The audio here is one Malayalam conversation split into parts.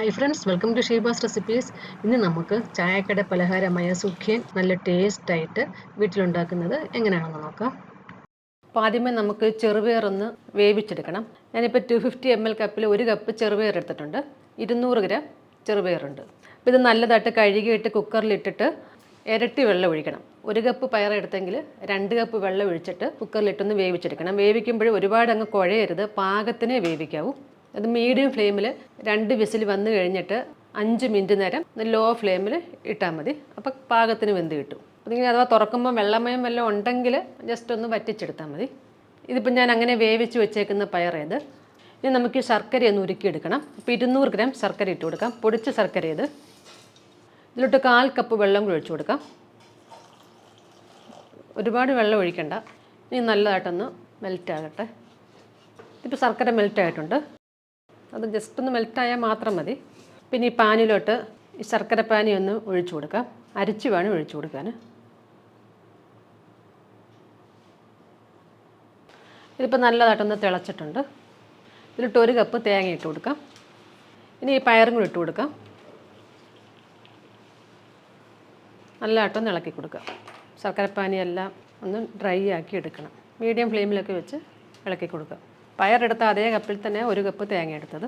Hi friends welcome to Sheeba's recipes ഇന്ന് നമുക്ക് ചായക്കട പലഹാരമായ സുഖ്യൻ നല്ല ടേസ്റ്റായിട്ട് വീട്ടിലുണ്ടാക്കുന്നത് എങ്ങനെയാണെന്ന് നോക്കാം. അപ്പോൾ ആദ്യമേ നമുക്ക് ചെറുപയർ ഒന്ന് വേവിച്ചെടുക്കണം. ഞാനിപ്പോൾ ടു ഫിഫ്റ്റി എം എൽ കപ്പിൽ ഒരു കപ്പ് ചെറുപയർ എടുത്തിട്ടുണ്ട്. ഇരുന്നൂറ് ഗ്രാം ചെറുപയറുണ്ട് അപ്പോൾ ഇത് നല്ലതായിട്ട് കഴുകിയിട്ട് കുക്കറിലിട്ടിട്ട് ഇരട്ടി വെള്ളം ഒഴിക്കണം. ഒരു കപ്പ് പയർ എടുത്തെങ്കിൽ രണ്ട് കപ്പ് വെള്ളം ഒഴിച്ചിട്ട് കുക്കറിലിട്ടൊന്ന് വേവിച്ചെടുക്കണം. വേവിക്കുമ്പോൾ ഒരുപാട് അങ്ങ് കുഴയരുത്. പാകത്തിനെ വേവിക്കാവൂ. അത് മീഡിയം ഫ്ലെയിമിൽ രണ്ട് വിസിൽ വന്നു കഴിഞ്ഞിട്ട് അഞ്ച് മിനിറ്റ് നേരം ലോ ഫ്ലെയിമിൽ ഇട്ടാൽ മതി. അപ്പോൾ പാകത്തിന് വെന്ത് കിട്ടും. അപ്പോൾ നിങ്ങൾ അഥവാ തുറക്കുമ്പോൾ വെള്ളമയം വല്ലതും ഉണ്ടെങ്കിൽ ജസ്റ്റ് ഒന്ന് വറ്റിച്ചെടുത്താൽ മതി. ഇതിപ്പോൾ ഞാൻ അങ്ങനെ വേവിച്ച് വെച്ചേക്കുന്ന പയറേത് ഇനി നമുക്ക് ശർക്കര ഒന്ന് ഉരുക്കിയെടുക്കണം. അപ്പോൾ ഇരുന്നൂറ് ഗ്രാം ശർക്കര ഇട്ട് കൊടുക്കാം. പൊടിച്ച ശർക്കര ഇത് ഇതിലോട്ട് കാൽ കപ്പ് വെള്ളം കൂടി ഒഴിച്ചു കൊടുക്കാം. ഒരുപാട് വെള്ളം ഒഴിക്കണ്ട. ഇനി നല്ലതായിട്ടൊന്ന് മെൽറ്റ് ആകട്ടെ. ഇപ്പോൾ ശർക്കര മെൽറ്റ് ആയിട്ടുണ്ട്. അത് ജസ്റ്റ് ഒന്ന് മെൽറ്റായാൽ മാത്രം മതി. പിന്നെ ഈ പാനിലോട്ട് ഈ ശർക്കര പാനി ഒന്ന് ഒഴിച്ചു കൊടുക്കാം. അരിച്ചു വേണം ഒഴിച്ചു കൊടുക്കാൻ. ഇതിപ്പോൾ നല്ലതായിട്ടൊന്ന് തിളച്ചിട്ടുണ്ട്. ഇതിലിട്ട് ഒരു കപ്പ് തേങ്ങ ഇട്ട് കൊടുക്കാം. ഇനി ഈ പയറും കൂടി ഇട്ട് കൊടുക്കാം. നല്ലതായിട്ടൊന്ന് ഇളക്കി കൊടുക്കാം. ശർക്കരപ്പാനിയെല്ലാം ഒന്ന് ഡ്രൈ ആക്കി എടുക്കണം. മീഡിയം ഫ്ലെയിമിലൊക്കെ വെച്ച് ഇളക്കി കൊടുക്കാം. പയറെടുത്ത അതേ കപ്പിൽ തന്നെ ഒരു കപ്പ് തേങ്ങ എടുത്തത്.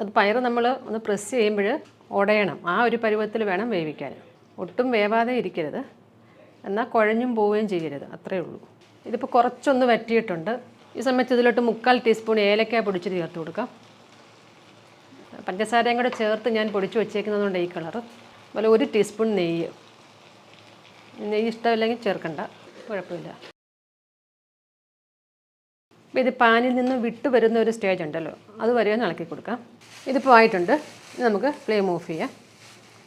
അത് പയർ നമ്മൾ ഒന്ന് പ്രസ് ചെയ്യുമ്പോൾ ഉടയണം ആ ഒരു പരുവത്തിൽ വേണം വേവിക്കാൻ. ഒട്ടും വേവാതെ ഇരിക്കരുത്. എന്നാൽ കുഴഞ്ഞും പോവുകയും ചെയ്യരുത്. അത്രയേ ഉള്ളൂ. ഇതിപ്പോൾ കുറച്ചൊന്ന് വറ്റിയിട്ടുണ്ട്. ഈ സമയത്ത് ഇതിലോട്ട് മുക്കാൽ ടീസ്പൂൺ ഏലക്ക പൊടിച്ച് ചേർത്ത് കൊടുക്കാം. പഞ്ചസാരയും കൂടെ ചേർത്ത് ഞാൻ പൊടിച്ച് വെച്ചേക്കുന്നതുകൊണ്ട് ഈ കളർ അതുപോലെ ഒരു ടീസ്പൂൺ നെയ്യ്. നെയ്യ് ഇഷ്ടമില്ലെങ്കിൽ ചേർക്കണ്ട. കുഴപ്പമില്ല. ഇത് പാനിൽ നിന്ന് വിട്ട് വരുന്ന ഒരു സ്റ്റേജ് ഉണ്ടല്ലോ. അത് വരെ ഒന്ന് ഇളക്കി കൊടുക്കാം. ഇതിപ്പോൾ ആയിട്ടുണ്ട്. നമുക്ക് ഫ്ലെയിം ഓഫ് ചെയ്യാം.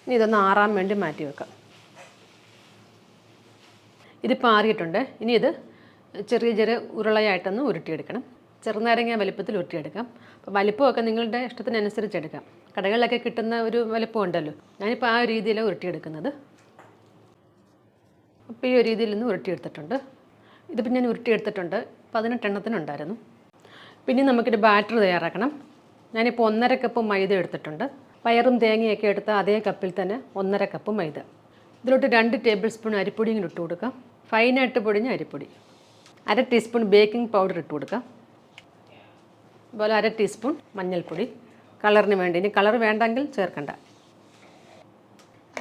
ഇനി ഇതൊന്ന് ആറാൻ വേണ്ടി മാറ്റി വെക്കാം. ഇതിപ്പോൾ ആറിയിട്ടുണ്ട്. ഇനി ഇത് ചെറിയ ചെറിയ ഉരുളയായിട്ടൊന്ന് ഉരുട്ടിയെടുക്കണം. ചെറുനാരങ്ങ വലിപ്പത്തിൽ ഉരുട്ടിയെടുക്കാം. അപ്പോൾ വലിപ്പമൊക്കെ നിങ്ങളുടെ ഇഷ്ടത്തിനനുസരിച്ച് എടുക്കാം. കടകളിലൊക്കെ കിട്ടുന്ന ഒരു വലിപ്പം ഉണ്ടല്ലോ. ഞാനിപ്പോൾ ആ രീതിയിലാണ് ഉരുട്ടിയെടുക്കുന്നത്. അപ്പോൾ ഈ ഒരു രീതിയിൽ നിന്ന് ഉരുട്ടിയെടുത്തിട്ടുണ്ട്. ഇതിപ്പോൾ ഞാൻ ഉരുട്ടിയെടുത്തിട്ടുണ്ട്. പതിനെട്ടെണ്ണത്തിനുണ്ടായിരുന്നു. പിന്നെ നമുക്കൊരു ബാറ്റർ തയ്യാറാക്കണം. ഞാനിപ്പോൾ ഒന്നര കപ്പ് മൈദ എടുത്തിട്ടുണ്ട്. പയറും തേങ്ങയൊക്കെ എടുത്ത അതേ കപ്പിൽ തന്നെ ഒന്നര കപ്പ് മൈദ. ഇതിലോട്ട് രണ്ട് ടേബിൾ സ്പൂൺ അരിപ്പൊടി ഇങ്ങനെ ഇട്ട് കൊടുക്കാം. ഫൈനായിട്ട് പൊടിഞ്ഞ അരിപ്പൊടി. അര ടീസ്പൂൺ ബേക്കിംഗ് പൗഡർ ഇട്ട് കൊടുക്കാം. അതുപോലെ അര ടീസ്പൂൺ മഞ്ഞൾപ്പൊടി. കളറിന് വേണ്ടി. ഇനി കളർ വേണ്ടെങ്കിൽ ചേർക്കണ്ട.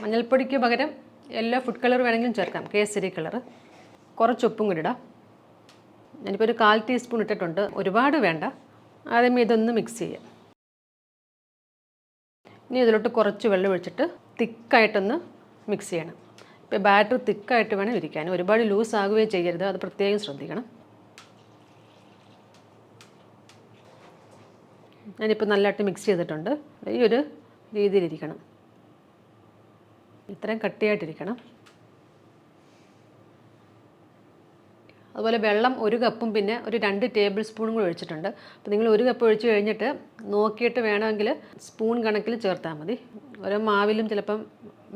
മഞ്ഞൾപ്പൊടിക്ക് പകരം യെല്ലോ ഫുഡ് കളർ വേണമെങ്കിലും ചേർക്കാം. കേസരി കളർ കുറച്ച് ഉപ്പും കൂടി ഇടാം. ഞാനിപ്പോൾ ഒരു കാൽ ടീസ്പൂൺ ഇട്ടിട്ടുണ്ട്. ഒരുപാട് വേണ്ട. ആദ്യം ഇതൊന്ന് മിക്സ് ചെയ്യാം. ഇനി ഇതിലോട്ട് കുറച്ച് വെള്ളം ഒഴിച്ചിട്ട് തിക്കായിട്ടൊന്ന് മിക്സ് ചെയ്യണം. ഇപ്പോൾ ബാറ്റർ തിക്കായിട്ട് വേണം ഇരിക്കാൻ. ഒരുപാട് ലൂസ് ആകുകയും ചെയ്യരുത്. അത് പ്രത്യേകം ശ്രദ്ധിക്കണം. ഞാനിപ്പോൾ നല്ലതായിട്ട് മിക്സ് ചെയ്തിട്ടുണ്ട്. ഈ ഒരു രീതിയിലിരിക്കണം. ഇത്രയും കട്ടിയായിട്ടിരിക്കണം. അതുപോലെ വെള്ളം ഒരു കപ്പും പിന്നെ ഒരു രണ്ട് ടേബിൾ സ്പൂണും കൂടി ഒഴിച്ചിട്ടുണ്ട്. അപ്പോൾ നിങ്ങൾ ഒരു കപ്പ് ഒഴിച്ച് കഴിഞ്ഞിട്ട് നോക്കിയിട്ട് വേണമെങ്കിൽ സ്പൂൺ കണക്കിൽ ചേർത്താൽ മതി. ഓരോ മാവിലും ചിലപ്പം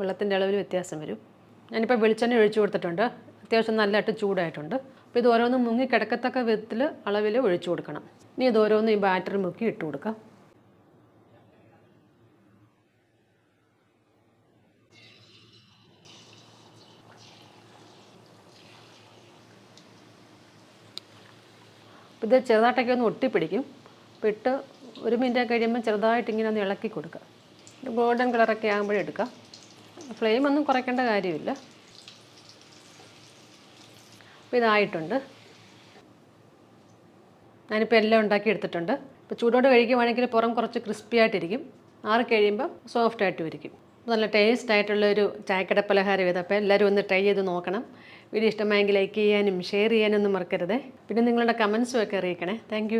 വെള്ളത്തിന്റെ അളവിൽ വ്യത്യാസം വരും. ഞാനിപ്പോൾ വെളിച്ചെണ്ണ ഒഴിച്ചു കൊടുത്തിട്ടുണ്ട്. അത്യാവശ്യം നല്ലതായിട്ട് ചൂടായിട്ടുണ്ട്. അപ്പോൾ ഇത് ഓരോന്നും മുങ്ങി കിടക്കത്തക്ക വിധത്തിൽ അളവിൽ ഒഴിച്ചു കൊടുക്കണം. ഇനി ഇത് ഓരോന്നും ഈ ബാറ്ററി മുക്കി ഇട്ട് കൊടുക്കാം. ഇത് ചെറുതായിട്ടൊക്കെ ഒന്ന് ഒട്ടിപ്പിടിക്കും. അപ്പോൾ ഇട്ട് ഒരു മിനിറ്റ് കഴിയുമ്പോൾ ചെറുതായിട്ട് ഇങ്ങനെ ഒന്ന് ഇളക്കി കൊടുക്കുക. ഗോൾഡൻ കളറൊക്കെ ആകുമ്പോഴേ എടുക്കുക. ഫ്ലെയിം ഒന്നും കുറയ്ക്കേണ്ട കാര്യമില്ല. അപ്പോൾ ഇതായിട്ടുണ്ട്. ഞാനിപ്പോൾ എല്ലാം ഉണ്ടാക്കി എടുത്തിട്ടുണ്ട്. ഇപ്പോൾ ചൂടോട് കഴിക്കുവാണെങ്കിൽ പുറം കുറച്ച് ക്രിസ്പി ആയിട്ടിരിക്കും. ആറ് കഴിയുമ്പോൾ സോഫ്റ്റ് ആയിട്ടും ഇരിക്കും നല്ല ടേസ്റ്റ് ആയിട്ടുള്ള ഒരു ചായക്കട പലഹാരം ഇത്. അപ്പോൾ എല്ലാവരും ഒന്ന് ട്രൈ ചെയ്ത് നോക്കണം. വീഡിയോ ഇഷ്ടമായെങ്കിൽ ലൈക്ക് ചെയ്യാനും ഷെയർ ചെയ്യാനും ഒന്നും മറക്കരുത്. പിന്നെ നിങ്ങളുടെ കമൻസും ഒക്കെ അറിയിക്കണേ. താങ്ക്